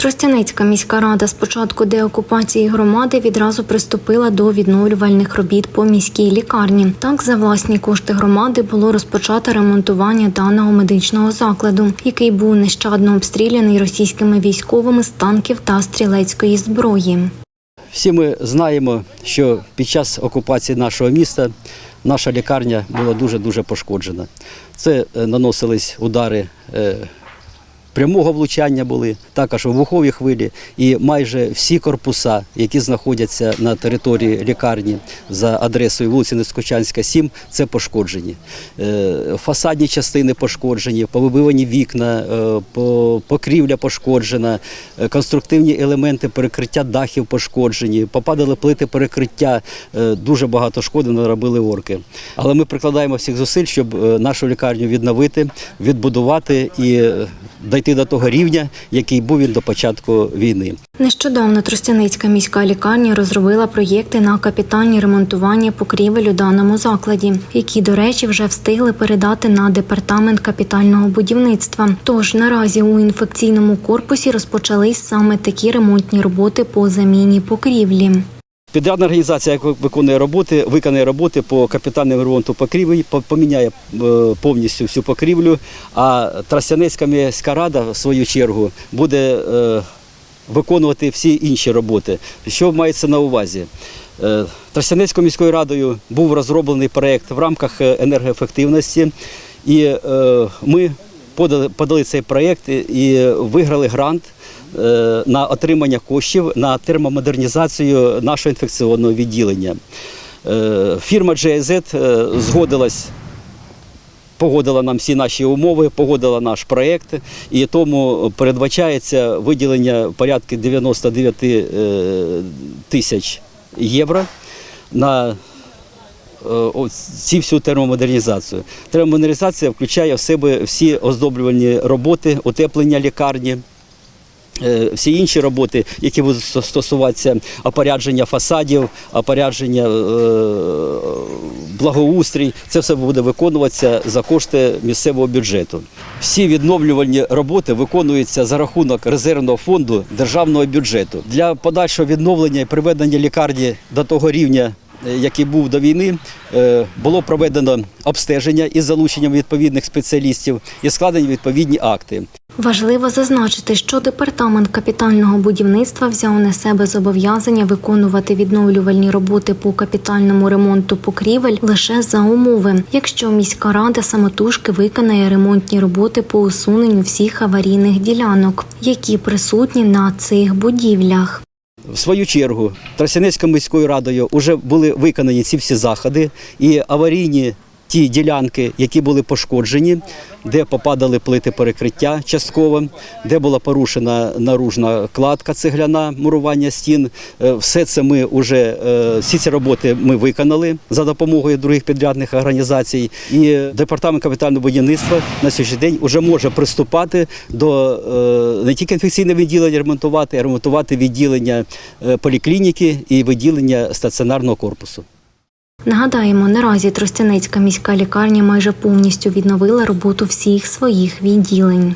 Тростяницька міська рада з початку деокупації громади відразу приступила до відновлювальних робіт по міській лікарні. Так, за власні кошти громади було розпочато ремонтування даного медичного закладу, який був нещадно обстріляний російськими військовими з танків та стрілецької зброї. Всі ми знаємо, що під час окупації нашого міста наша лікарня була дуже-дуже пошкоджена. Це е, наносились удари е, прямого влучання були, також вибухові хвилі, і майже всі корпуса, які знаходяться на території лікарні за адресою вулиці Нескочанська, 7, це пошкоджені. Е, Фасадні частини пошкоджені, повибивані вікна, е, покрівля пошкоджена, е, конструктивні елементи перекриття дахів пошкоджені, попадали плити перекриття, дуже багато шкоди наробили орки. Але ми прикладаємо всіх зусиль, щоб нашу лікарню відновити, відбудувати і дійти до того рівня, який був він до початку війни. Нещодавно Тростяницька міська лікарня розробила проєкти на капітальні ремонтування покрівель у даному закладі, які, до речі, вже встигли передати на департамент капітального будівництва. Тож наразі у інфекційному корпусі розпочались саме такі ремонтні роботи по заміні покрівлі. Підрядна організація, яка виконує роботи, виконує роботи по капітальному ремонту покрівель, по- поміняє е, повністю всю покрівлю. А Тростянецька міська рада, в свою чергу, буде е, виконувати всі інші роботи. Що мається на увазі? Е, Тростянецькою міською радою був розроблений проєкт в рамках енергоефективності, і ми подали, цей проєкт і виграли грант на отримання коштів на термомодернізацію нашого інфекційного відділення. Е, Фірма GIZ е, згодилась. Погодила нам всі наші умови, погодила наш проєкт, і тому передбачається виділення порядки 99 е, тисяч євро на е, ці всю термомодернізацію. Термомодернізація включає в себе всі оздоблювальні роботи, утеплення лікарні. Е, Всі інші роботи, які будуть стосуватися опорядження фасадів, опорядження е, благоустрій, це все буде виконуватися за кошти місцевого бюджету. Всі відновлювальні роботи виконуються за рахунок резервного фонду державного бюджету. Для подальшого відновлення і приведення лікарні до того рівня, е, який був до війни, було проведено обстеження із залученням відповідних спеціалістів і складені відповідні акти. Важливо зазначити, що департамент капітального будівництва взяв на себе зобов'язання виконувати відновлювальні роботи по капітальному ремонту покрівель лише за умови, якщо міська рада самотужки виконає ремонтні роботи по усуненню всіх аварійних ділянок, які присутні на цих будівлях. В свою чергу Тростянецькою міською радою вже були виконані ці всі заходи і аварійні ті ділянки, які були пошкоджені, де попадали плити перекриття частково, де була порушена наружна кладка цегляна, мурування стін. Е, Все це ми вже всі ці роботи ми виконали за допомогою других підрядних організацій. І департамент капітального будівництва на сьогоднішній день вже може приступати до е, не тільки інфекційне відділення ремонтувати, а ремонтувати відділення е, поліклініки і відділення стаціонарного корпусу. Нагадаємо, наразі Тростянецька міська лікарня майже повністю відновила роботу всіх своїх відділень.